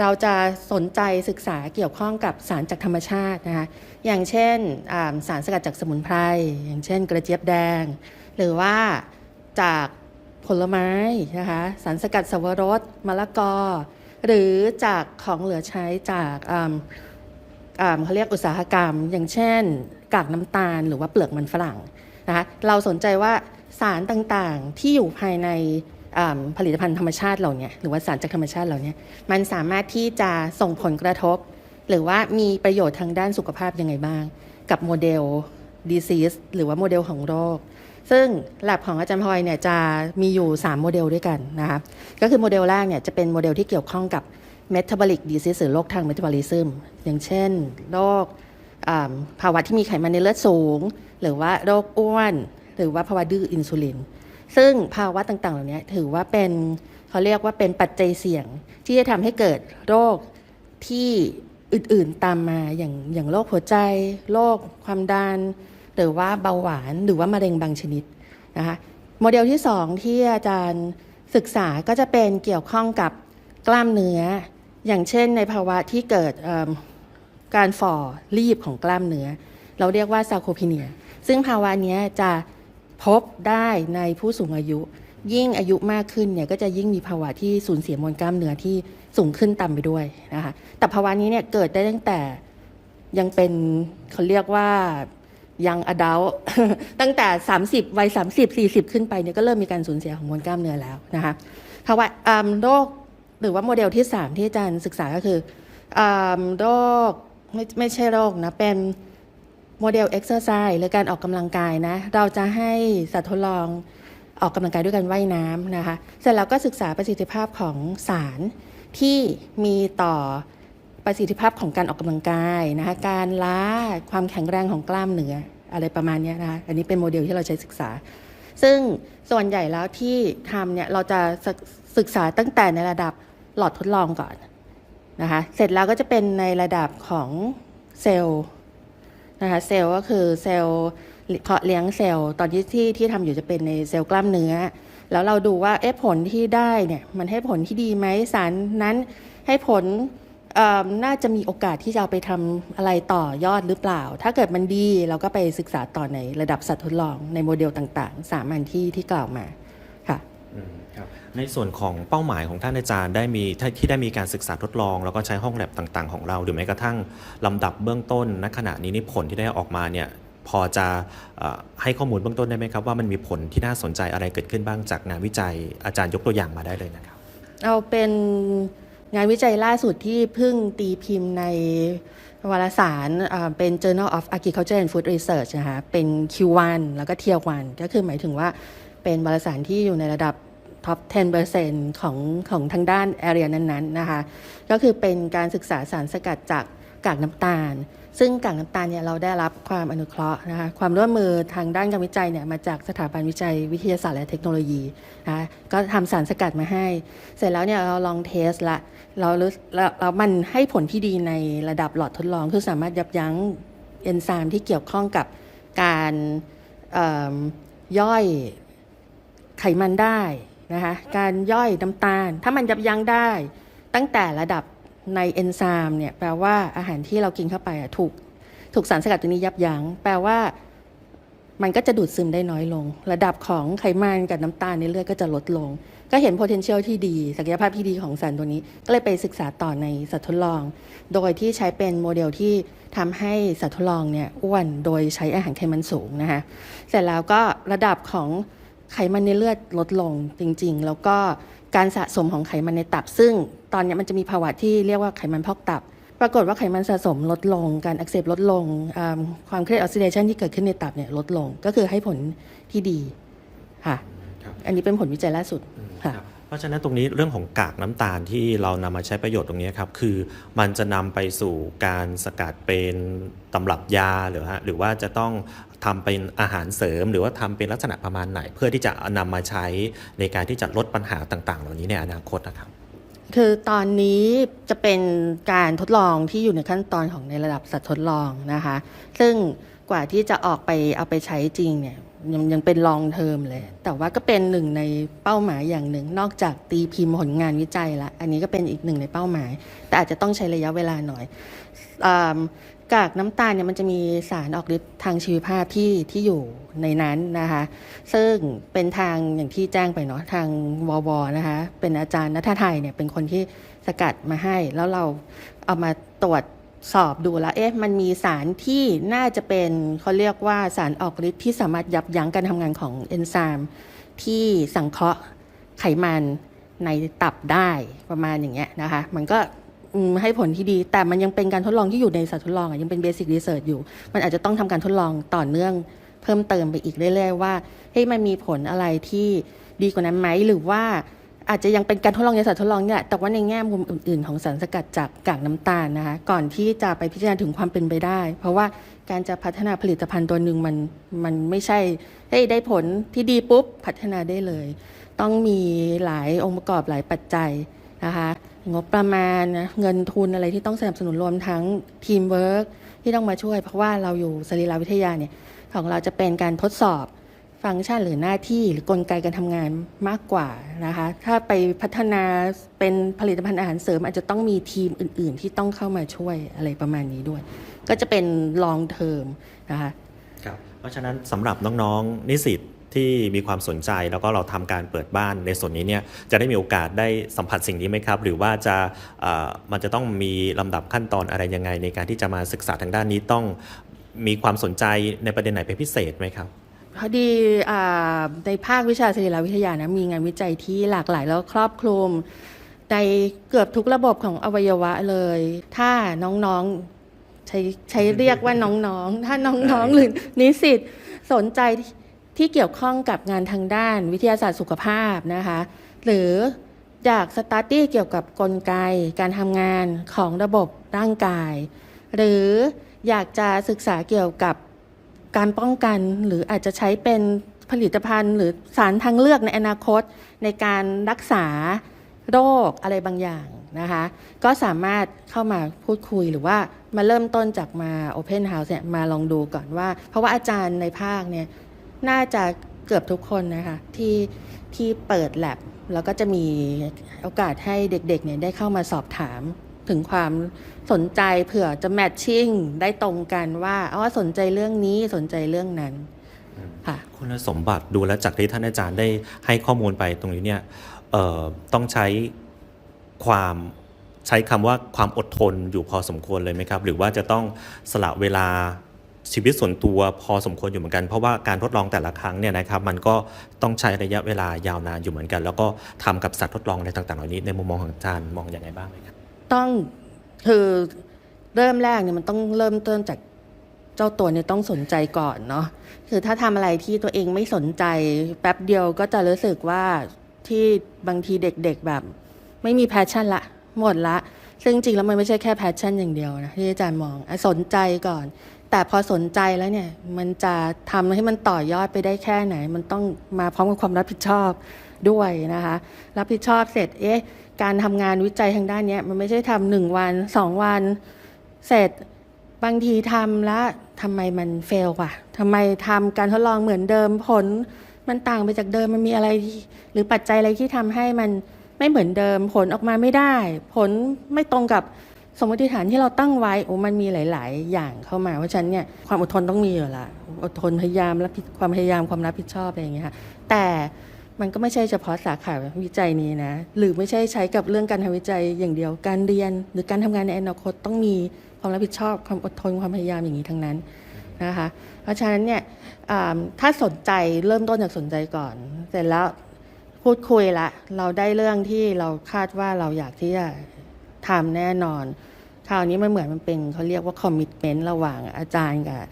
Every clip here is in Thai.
เราจะสนใจศึกษาเกี่ยวข้องกับสารจากธรรมชาตินะคะอย่างเช่นสารสกัดจากสมุนไพรอย่างเช่น กระเจี๊ยบแดง หรือว่าจากผลไม้นะคะสารสกัดสับปะรดมะละกอ หรือจากของเหลือใช้จากเขาเรียกอุตสาหกรรม อย่างเช่น กากน้ำตาลหรือว่าเปลือกมันฝรั่งนะคะเราสนใจว่าสารต่างๆที่อยู่ภายใน ผลิตภัณฑ์ธรรมชาติเหล่านี้หรือว่าสารจากธรรมชาติเหล่านี้มันสามารถที่จะส่งผลกระทบ หรือว่ามีประโยชน์ทางด้านสุขภาพยังไงบ้าง กับโมเดล disease หรือว่าโมเดลของโรค ซึ่ง lab ของอาจารย์พลอยเนี่ยจะมีอยู่ 3 โมเดลด้วยกันนะคะก็คือโมเดลแรกเนี่ยจะเป็นโมเดลที่เกี่ยวข้องกับ metabolic disease หรือโรคทาง metabolism อย่างเช่นโรคภาวะที่มีไขมันในเลือดสูง หรือว่าโรคอ้วน หรือว่าภาวะดื้ออินซูลิน ซึ่งภาวะต่างๆ เหล่านี้ถือว่าเป็นเขาเรียกว่าเป็นปัจจัยเสี่ยงที่จะทำให้เกิดโรคที่อื่นๆตามมาอย่างอย่างโรคหัวใจโรคความดันหรือว่าเบาหวานหรือว่ามะเร็งบางชนิดนะคะโมเดลที่สองที่อาจารย์ศึกษาก็จะเป็นเกี่ยวข้องกับกล้ามเนื้อ อย่างเช่นในภาวะที่เกิดการฝ่อรีบของกล้ามเนื้อ เราเรียกว่าซาโคพีเนีย ซึ่งภาวะนี้จะ พบได้ในผู้สูงอายุ ยิ่งอายุมากขึ้นเนี่ยก็จะยิ่งมีภาวะที่สูญเสียมวลกล้ามเนื้อที่สูงขึ้นตามไปด้วยนะคะแต่ภาวะนี้เนี่ยเกิดได้ตั้งแต่ยังเป็นเขาเรียกว่ายังอดัลตั้งแต่ 30วัย30 40 ขึ้นไปเนี่ยก็เริ่มมีการสูญเสียของมวลกล้ามเนื้อแล้วนะคะภาวะโรคหรือว่าโมเดลที่ 3 ที่อาจารย์ศึกษาก็คืออโรคไม่ไม่ใช่โรคนะเป็น โมเดลเอ็กซ์เซอร์ไซส์หรือการออกกำลังกายนะ เราจะให้สัตว์ทดลองออกกำลังกายด้วยการว่ายน้ำนะคะ เสร็จแล้วก็ศึกษาประสิทธิภาพของสารที่มีต่อประสิทธิภาพของการออกกำลังกายนะคะ การล้าความแข็งแรงของกล้ามเนื้ออะไรประมาณนี้นะคะ อันนี้เป็นโมเดลที่เราใช้ศึกษา ซึ่งส่วนใหญ่แล้วที่ทำเนี่ยเราจะศึกศึกษาตั้งแต่ในระดับหลอดทดลองก่อนนะคะ เสร็จแล้วก็จะเป็นในระดับของเซลล์ นะคะเซลล์ก็คือเซลล์เพาะเลี้ยงเซลล์ตอนที่ที่ที่ทำอยู่จะเป็นในเซลล์กล้ามเนื้อ แล้วเราดูว่าเอ๊ะผลที่ได้เนี่ยมันให้ผลที่ดีไหมสารนั้นให้ผลน่าจะมีโอกาสที่จะเอาไปทำอะไรต่อยอดหรือเปล่า ถ้าเกิดมันดีเราก็ไปศึกษาต่อในระดับสัตว์ทดลองในโมเดลต่างๆ สามอันที่ที่กล่าวมาค่ะ ในส่วนของเป้าหมายของท่านอาจารย์ได้มีที่ได้มีการศึกษาทดลอง แล้วก็ใช้ห้องแลบต่างๆ ของเราหรือแม้กระทั่งลำดับเบื้องต้นณขณะนี้นี่ผลที่ได้ออกมาเนี่ยพอจะอ่อให้ข้อมูลเบื้องต้นได้ไหมครับ ว่ามันมีผลที่น่าสนใจอะไรเกิดขึ้นบ้างจากงานวิจัยอาจารย์ยกตัวอย่างมาได้เลยนะครับ เอาเป็นงานวิจัยล่าสุดที่เพิ่งตีพิมพ์ในวารสารเป็น Journal of Agriculture and Food Research นะคะเป็น Q1 แล้วก็ Tier 1ก็คือหมายถึงว่าเป็นวารสารที่อยู่ในระดับ top 10%ของของทางด้าน area นั้นๆนะคะ ก็คือเป็นการศึกษาสารสกัดจากกากน้ำตาล ซึ่งกากน้ำตาลเนี่ยเราได้รับความอนุเคราะห์นะคะ ความร่วมมือทางด้านการวิจัยเนี่ยมาจากสถาบันวิจัยวิทยาศาสตร์และเทคโนโลยีนะคะก็ทำสารสกัดมาให้ เสร็จแล้วเนี่ยเราลองเทสละ เรารู้แล้วแล้วมันให้ผลที่ดีในระดับหลอดทดลอง คือสามารถยับยั้งเอนไซม์ที่เกี่ยวข้องกับการย่อยไขมันได้ นะคะการย่อยน้ำตาล ถ้ามันยับยั้งได้ ตั้งแต่ระดับในเอนไซม์เนี่ยแปลว่าอาหารที่เรากินเข้าไปถูกถูกสารสกัดตัวนี้ยับยั้งแปลว่ามันก็จะดูดซึมได้น้อยลง ระดับของไขมันกับน้ำตาลในเลือดก็จะลดลง ก็เห็น potential ที่ดี ศักยภาพที่ดีของสารตัวนี้ ก็เลยไปศึกษาต่อในสัตว์ทดลอง โดยที่ใช้เป็นโมเดลที่ทำให้สัตว์ทดลองเนี่ยอ้วนโดยใช้อาหารไขมันสูงนะคะเสร็จแล้วก็ระดับของ ไขมันในเลือดลดลงจริง ๆ แล้วก็การสะสมของไขมันในตับ ซึ่งตอนเนี้ยมันจะมีภาวะที่เรียกว่าไขมันพอกตับ ปรากฏว่าไขมันสะสมลดลง การอักเสบลดลงอ่าความเครียดออกซิเดชันที่เกิดขึ้นในตับเนี่ยลดลง ก็คือให้ผลที่ดีค่ะครับอันนี้เป็นผลวิจัยล่าสุดอืมค่ะครับเพราะฉะนั้นตรงนี้เรื่องของกากน้ำตาลที่เรานำมาใช้ประโยชน์ตรงนี้ครับคือมันจะนำไปสู่การสกัดเป็นตำรับยาหรือฮะหรือว่าจะต้อง ทำเป็นอาหารเสริม หรือว่าทำเป็นลักษณะประมาณไหน เพื่อที่จะนำมาใช้ในการที่จะลดปัญหาต่าง ๆ เหล่านี้ในอนาคตนะครับ คือตอนนี้จะเป็นการทดลองที่อยู่ในขั้นตอนของในระดับสัตว์ทดลองนะคะ ซึ่งกว่าที่จะออกไปเอาไปใช้จริงเนี่ยยังยังเป็นลองเทอมเลย แต่ว่าก็เป็นหนึ่งในเป้าหมายอย่างหนึ่ง นอกจากตีพิมพ์ผลงานวิจัยละอันนี้ก็เป็นอีกหนึ่งในเป้าหมาย แต่อาจจะต้องใช้ระยะเวลาหน่อยกากน้ำตาลเนี่ยมันจะมีสารออกฤทธิ์ทางชีวภาพที่ที่อยู่ในนั้นนะคะ ซึ่งเป็นทางอย่างที่แจ้งไปเนาะทางววนะคะเป็นอาจารย์นัทไทยเนี่ยเป็นคนที่สกัดมาให้ แล้วเราเอามาตรวจ สอบดูแล้วเอ๊ะมันมีสารที่น่าจะเป็นเขาเรียกว่าสารออกฤทธิ์ที่สามารถยับยั้งการทำงานของเอนไซม์ที่สังเคราะห์ไขมันในตับได้ประมาณอย่างเงี้ยนะคะ มันก็ให้ผลที่ดี แต่มันยังเป็นการทดลองที่อยู่ในสัตว์ทดลองอยังเป็นเบสิ c รีเสิร์ชอยู่ มันอาจจะต้องทำการทดลองต่อเนื่องเพิ่มเติมไปอีกเรื่อยๆว่าเฮ้ยมันมีผลอะไรที่ดีกว่านั้นไหมหรือว่า อาจจะยังเป็นการทดลองในสัตว์ทดลองเนี่ยแต่ว่าในแง่มุมอื่น ๆ ของสารสกัดจากกากน้ำตาลนะคะก่อนที่จะไปพิจารณาถึงความเป็นไปได้ เพราะว่าการจะพัฒนาผลิตภัณฑ์ตัวหนึ่งมันมันไม่ใช่เฮ้ยได้ผลที่ดีปุ๊บพัฒนาได้เลย ต้องมีหลายองค์ประกอบหลายปัจจัยนะคะงบประมาณนะเงินทุนอะไรที่ต้องสนับสนุนรวมทั้งทีมเวิร์กที่ต้องมาช่วย เพราะว่าเราอยู่สรีรวิทยาเนี่ยของเราจะเป็นการทดสอบ ฟังก์ชันหรือหน้าที่หรือกลไกการทำงานมากกว่านะคะ ถ้าไปพัฒนาเป็นผลิตภัณฑ์อาหารเสริม อาจจะต้องมีทีมอื่น ๆ ที่ต้องเข้ามาช่วยอะไรประมาณนี้ด้วย ก็จะเป็น long term นะคะครับเพราะฉะนั้นสำหรับน้องๆ นิสิตที่มีความสนใจแล้วก็เราทำการเปิดบ้านในส่วนนี้เนี่ยจะได้มีโอกาสได้สัมผัสสิ่งนี้ไหมครับ หรือว่าจะมันจะต้องมีลำดับขั้นตอนอะไรยังไง ในการที่จะมาศึกษาทางด้านนี้ต้องมีความสนใจในประเด็นไหนเป็นพิเศษไหมครับ พอดีอ่าในภาควิชาสรีรวิทยานะมีงานวิจัยที่หลากหลายแล้วครอบคลุมในเกือบทุกระบบของอวัยวะเลย ถ้าน้องๆใช้ใช้เรียกว่าน้องๆ ถ้าน้องๆหรือนิสิตสนใจที่เกี่ยวข้องกับงานทางด้านวิทยาศาสตร์สุขภาพนะคะ หรืออยากสตาร์ตี้เกี่ยวกับกลไกการทำงานของระบบร่างกาย หรืออยากจะศึกษาเกี่ยวกับ การป้องกันหรืออาจจะใช้เป็นผลิตภัณฑ์ หรือสารทางเลือกในอนาคตในการรักษาโรคอะไรบางอย่างนะคะ ก็สามารถเข้ามาพูดคุยหรือว่ามาเริ่มต้นจากมา Open House เนี่ยมาลองดูก่อนว่า เพราะว่าอาจารย์ในภาคเนี่ยน่าจะเกือบทุกคนนะคะที่ที่เปิดแลบแล้วก็จะมีโอกาสให้เด็กๆเนี่ยได้เข้ามาสอบถาม ถึงความสนใจเผื่อจะแมทชิ่งได้ตรงกันว่าอ๋อสนใจเรื่องนี้สนใจเรื่องนั้นค่ะคุณสมบัติดูแลจากที่ท่านอาจารย์ได้ให้ข้อมูลไปตรงนี้เนี่ยต้องใช้ความใช้คำว่าความอดทนอยู่พอสมควรเลยไหมครับ หรือว่าจะต้องสละเวลาชีวิตส่วนตัวพอสมควรอยู่เหมือนกัน เพราะว่าการทดลองแต่ละครั้งเนี่ยนะครับ มันก็ต้องใช้ระยะเวลายาวนานอยู่เหมือนกัน แล้วก็ทำกับสัตว์ทดลองอะไรต่างๆเหล่านี้ในมุมมองของอาจารย์มองอย่างไรบ้างไหมครับ ต้องคือเริ่มแรกเนี่ยมันต้องเริ่มต้นจากเจ้าตัวเนี่ยต้องสนใจก่อนเนาะคือถ้าทำอะไรที่ตัวเองไม่สนใจแป๊บเดียวก็จะรู้สึกว่าที่บางทีเด็กๆแบบ ไม่มีแพชชั่นละ หมดละ ซึ่งจริงแล้วมันไม่ใช่แค่แพชชั่นอย่างเดียวนะที่อาจารย์มองอสนใจก่อน แต่พอสนใจแล้วเนี่ย มันจะทำให้มันต่อยอดไปได้แค่ไหน มันต้องมาพร้อมกับความรับผิดชอบด้วยนะคะ รับผิดชอบเสร็จเอ๊ะ การทำงานวิจัยทางด้านนี้มันไม่ใช่ทำหนึ่งวันสองวัน เสร็จบางทีทำแล้วทำไมมันเฟลว่ะทำไมทำการทดลองเหมือนเดิมผล มันต่างไปจากเดิมมันมีอะไร หรือปัจจัยอะไรที่ทำให้มันไม่เหมือนเดิม ผลออกมาไม่ได้ ผลไม่ตรงกับสมมติฐานที่เราตั้งไว้โอ้มันมีหลาย ๆ อย่างเข้ามาเพราะฉะนั้นเนี่ยความอดทนต้องมีอยู่ละอดทนพยายามรับผิดความพยายามความรับผิดชอบอะไรอย่างเงี้ยค่ะแต่ มันก็ไม่ใช่เฉพาะสาขาวิจัยนี้นะ หรือไม่ใช่ใช้กับเรื่องการทำวิจัยอย่างเดียว การเรียน หรือการทำงานในอนาคตต้องมีความรับผิดชอบความอดทนความพยายามอย่างนี้ทั้งนั้นนะคะ เพราะฉะนั้นเนี่ยถ้าสนใจเริ่มต้นจากสนใจก่อน เสร็จแล้วพูดคุยละ เราได้เรื่องที่เราคาดว่าเราอยากที่จะทำแน่นอน คราวนี้มันเหมือนมันเป็นเขาเรียกว่าคอมมิ t เมนต์ระหว่างอาจารย์กับ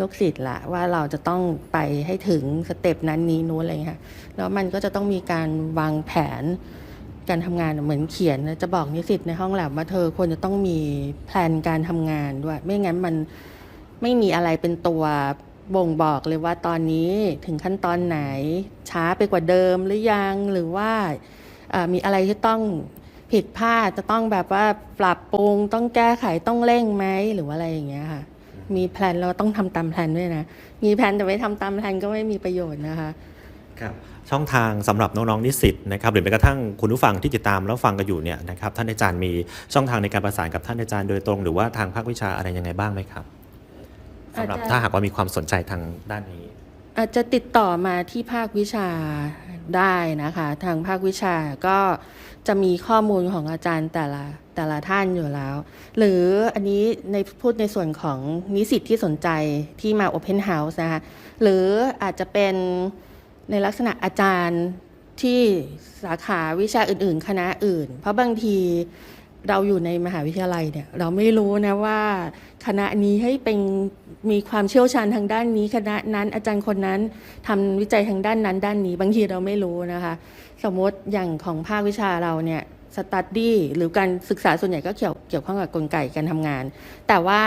ลูกศิษย์ละว่าเราจะต้องไปให้ถึงสเต็ปนั้นนี้นู้นอะไรอย่างเงี้ยค่ะแล้วมันก็จะต้องมีการวางแผนการทำงานเหมือนเขียนจะบอกนิสิตในห้องแลบว่าเธอควรจะต้องมีแผนการทำงานด้วย ไม่งั้นมันไม่มีอะไรเป็นตัวบ่งบอกเลยว่าตอนนี้ถึงขั้นตอนไหนช้าไปกว่าเดิมหรือยังหรือว่ามีอะไรที่ต้องผิดพลาดจะต้องแบบว่าปรับปรุงต้องแก้ไขต้องเร่งไหมหรือว่าอะไรอย่างเงี้ยค่ะ มีแพลนเราต้องทำตามแพลนด้วยนะ มีแพลนแต่ไม่ทำตามแพลนก็ไม่มีประโยชน์นะคะครับช่องทางสำหรับน้องๆนิสิตนะครับหรือแม้กระทั่งคุณผู้ฟังที่ติดตามแล้วฟังกันอยู่เนี่ยนะครับท่านอาจารย์มีช่องทางในการประสานกับท่านอาจารย์โดยตรง หรือว่าทางภาควิชาอะไรยังไงบ้างไหมครับสำหรับอาจารย์ถ้าหากว่ามีความสนใจทางด้านนี้ อาจจะติดต่อมาที่ภาควิชาได้นะคะ ทางภาควิชาก็จะมีข้อมูลของอาจารย์แต่ละ แต่ละท่านอยู่แล้ว หรืออันนี้ในพูดในส่วนของนิสิตที่สนใจที่มา Open House นะคะหรืออาจจะเป็นในลักษณะอาจารย์ที่สาขาวิชาอื่น ๆ คณะอื่น เพราะบางทีเราอยู่ในมหาวิทยาลัยเนี่ยเราไม่รู้นะว่า คณะนี้ให้เป็นมีความเชี่ยวชาญทางด้านนี้ คณะนั้นอาจารย์คนนั้นทำวิจัยทางด้านนั้นด้านนี้ บางทีเราไม่รู้นะคะ สมมติอย่างของภาควิชาเราเนี่ย สตัดดี้หรือการศึกษาส่วนใหญ่ก็เกี่ยวเกี่ยวข้องกับกลไกการทำงาน แต่ว่า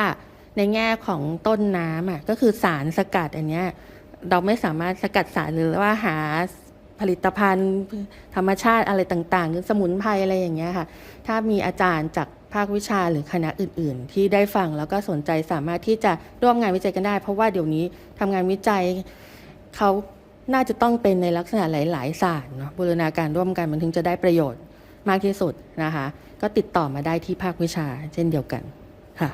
ในแง่ของต้นน้ำอะก็คือสารสกัดอันเนี้ยเราไม่สามารถสกัดสารหรือว่าหาผลิตภัณฑ์ ธรรมชาติอะไรต่างๆหรือสมุนไพรอะไรอย่างเงี้ยค่ะ ถ้ามีอาจารย์จากภาควิชาหรือคณะอื่น ๆ ที่ได้ฟังแล้วก็สนใจสามารถที่จะร่วมงานวิจัยกันได้ เพราะว่าเดี๋ยวนี้ทำงานวิจัยเขาน่าจะต้องเป็นในลักษณะหลาย ๆ ศาสตร์เนาะบูรณาการร่วมกันมันถึงจะได้ประโยชน์ มากที่สุดนะคะ ก็ติดต่อมาได้ที่ภาควิชาเช่นเดียวกันค่ะ